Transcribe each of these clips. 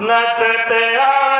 नचत आले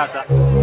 आता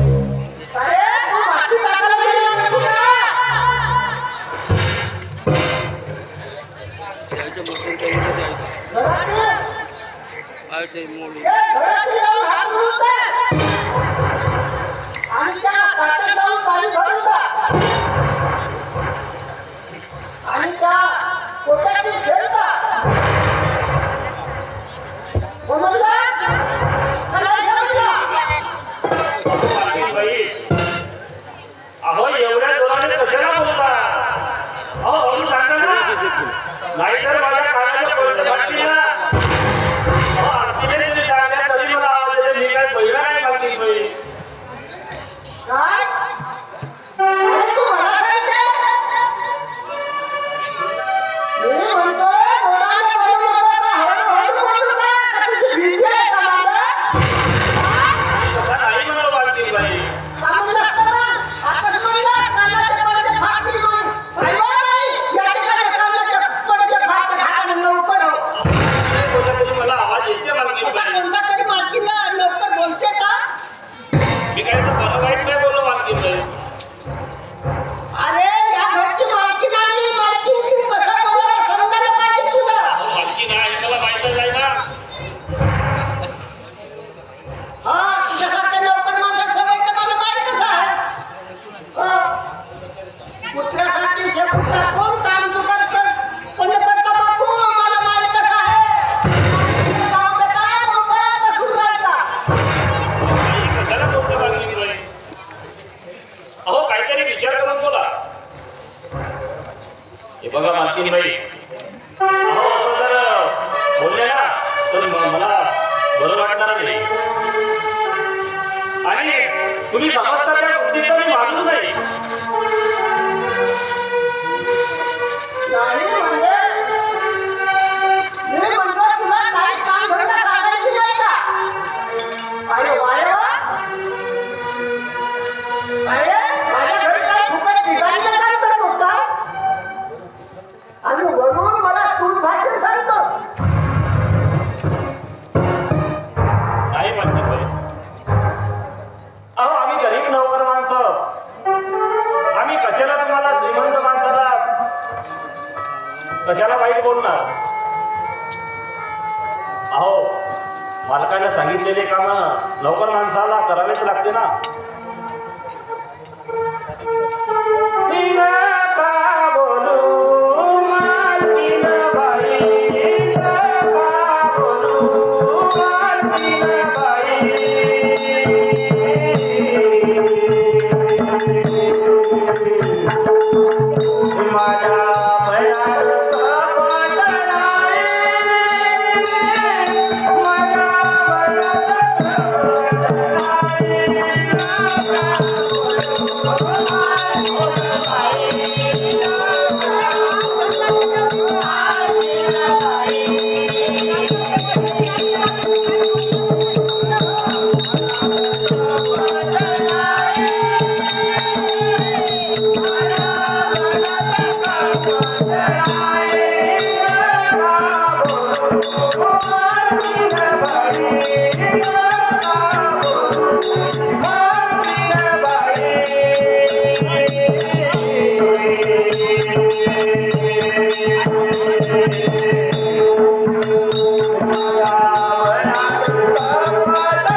माणसाला करावेच Bye.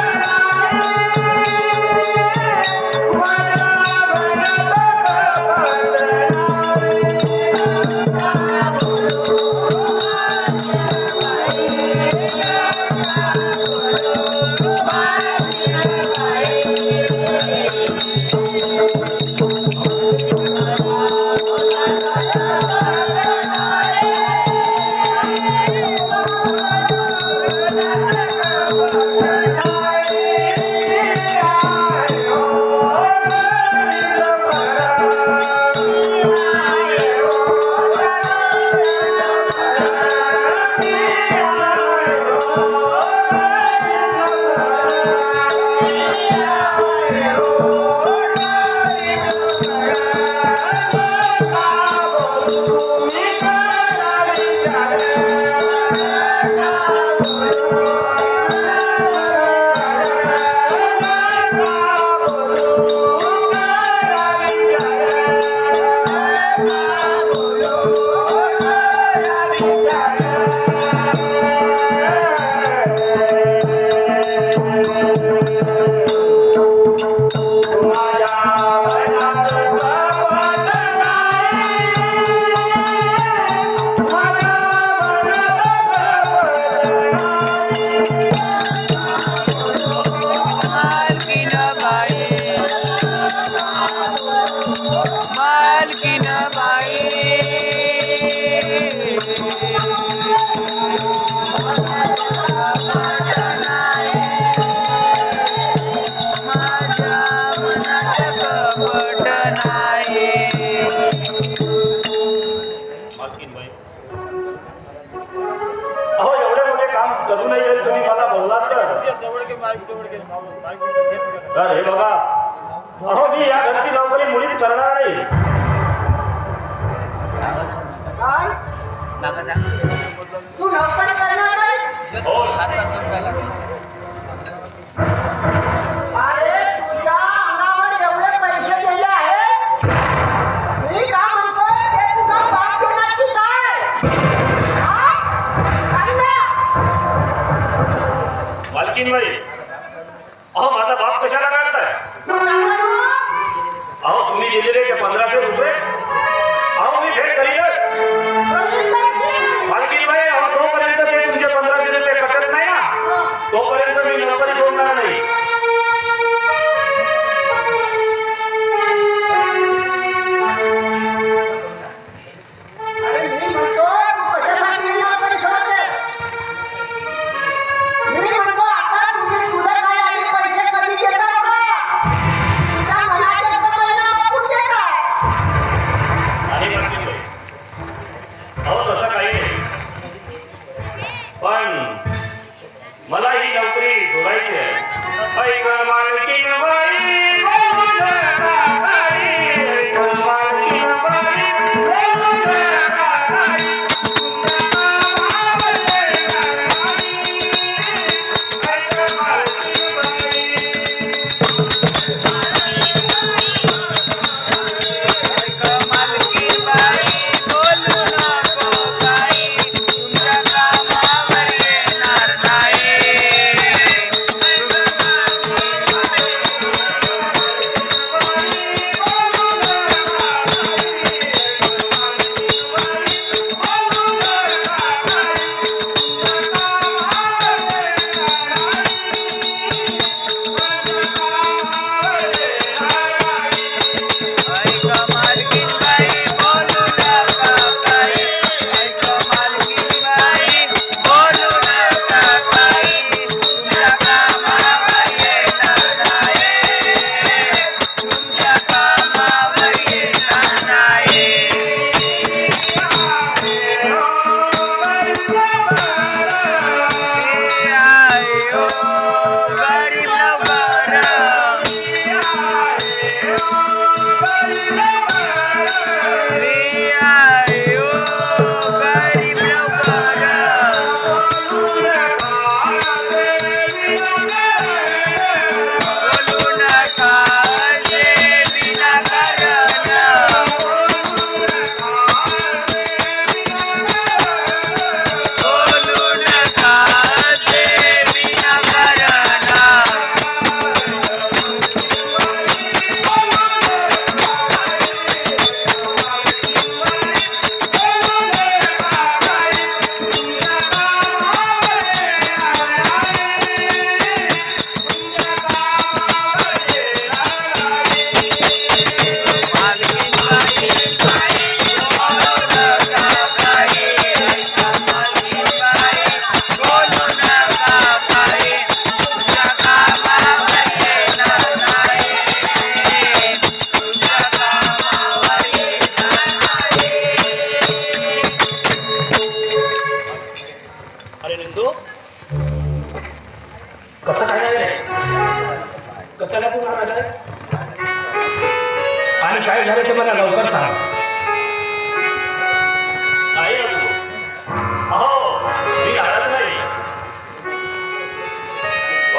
अरे बाबा. बघा अहो मी या घरची नोकरी मुलीच करणार नाही. तू नोकरी करणार नाही? हो. अंगावर एवढे पैसे दिले आहेत? मी काय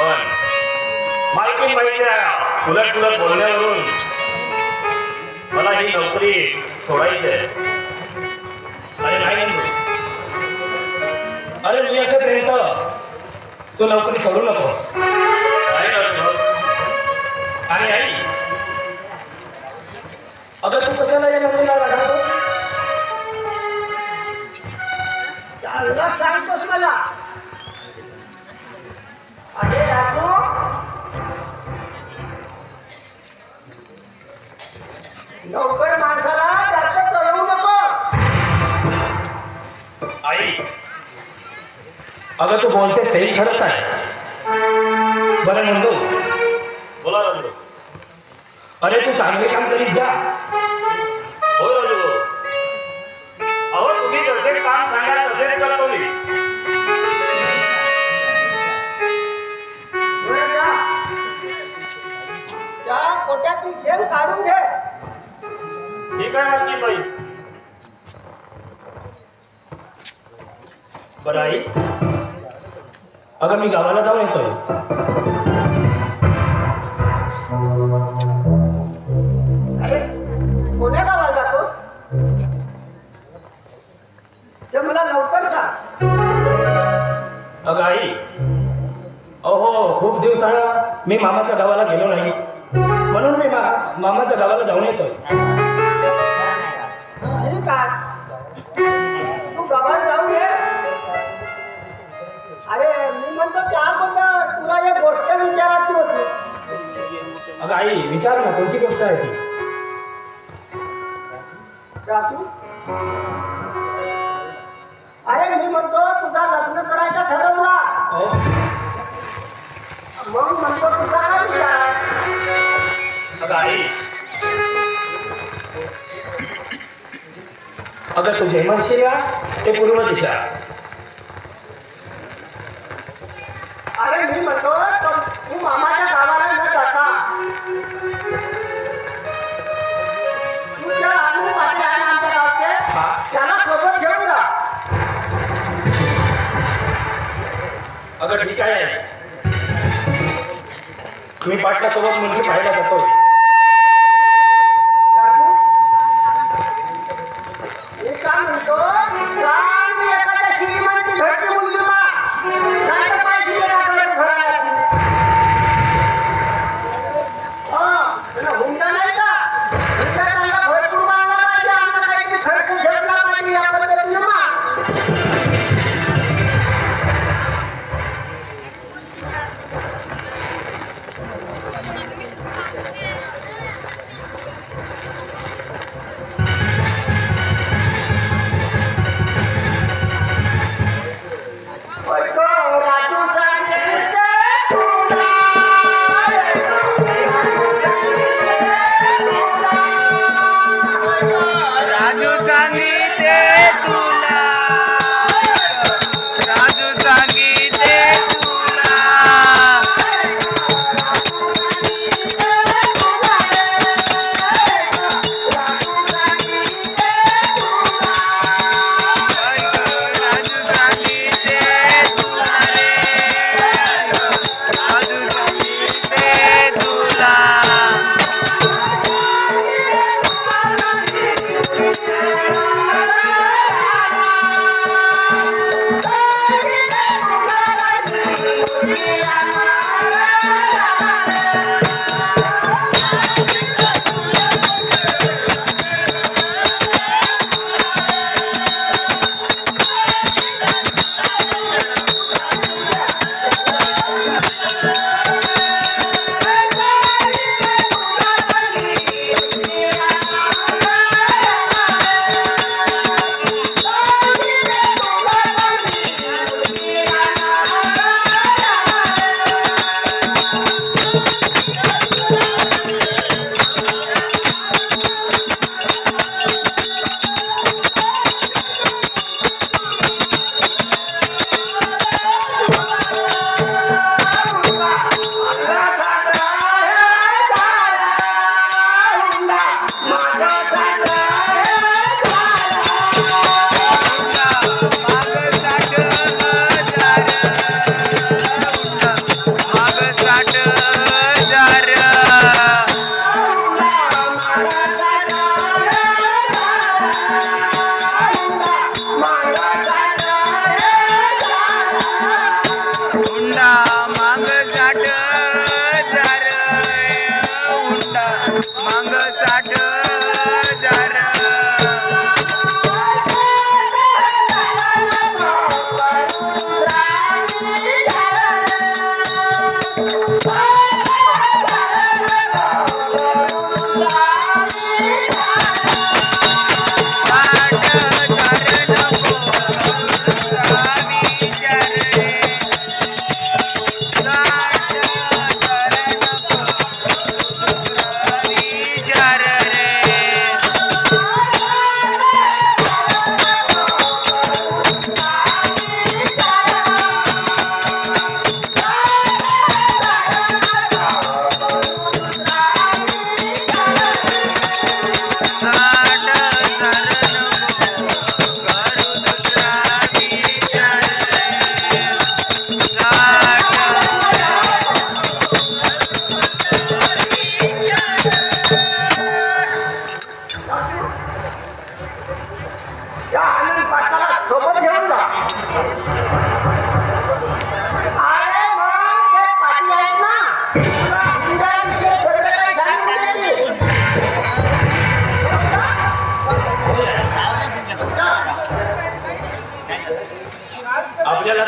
पण मालकी आहे. उलट उलट बोलण्यावरून. मला ही नोकरी सोडायची आहे. अरे नाही अरे मी असं प्रेमत तू नोकरी सोडू नको अरे आई. अगं तू कशाला या नोकरीला लागणार चांगला सांगतोस मला. लवकर माणसाला जास्त चढवू नको आई अगं तू बोलते सही खरंच आहे. बरं नंदू. बोला राजू. अरे तू चांगले काम करीत जा. होय राजू. अहो तुम्ही जसे काम सांगाल तसेच करतो मी. त्या कोट्यातील शेण काढून घे आहे मालकी बाई बरं आई अगं मी गावाला जाऊन येतोय अरे कोण्या गावाला जातोस ते मला लवकर सांग अगं आई अहो खूप दिवसानं मी मामाच्या गावाला गेलो नाही. म्हणून मी मा मामाच्या गावाला जाऊन येतोय. आहे तू गावात जाऊन ये. अरे मी म्हणतो त्या अगोदर तुला एक गोष्ट विचारायची होती. अगं आई विचार ना कोणती गोष्ट आहे ती? अरे मी म्हणतो तुझा लग्न करायचा ठरवला. अहो, म्हणून म्हणतो तुझा काय विचार अगं आई अगं तू जय म्हणशील ना ते पूर्व दिशा। अरे मी म्हणतो तो- मामाच्या गावाला न जाता. तू त्या अनु पाटील आहे ना आमच्या गावचे. त्याला सोबत घेऊन जा. अगं ठीक आहे मी पाटलासोबत मुलगी पाहायला जातोय.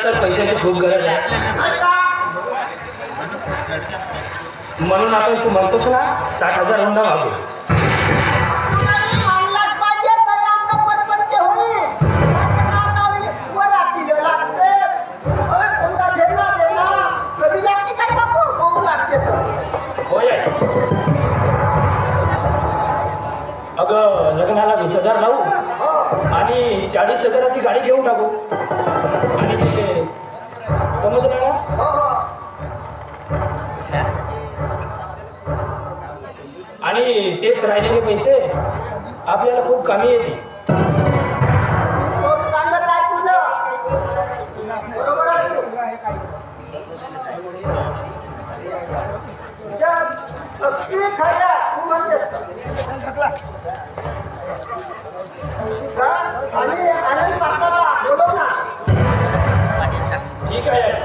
तर पैशाची खूप गरज आहे. म्हणून आपण तू म्हणतोस ना साठ हजार हुंडा मागू. अगं लग्नाला वीस हजार लावू. आणि चाळीस हजाराची गाडी घेऊन टाकू. समजलं ना आणि तेच राहिलेले पैसे आपल्याला खूप कमी येते. तो सांगत ठीक आहे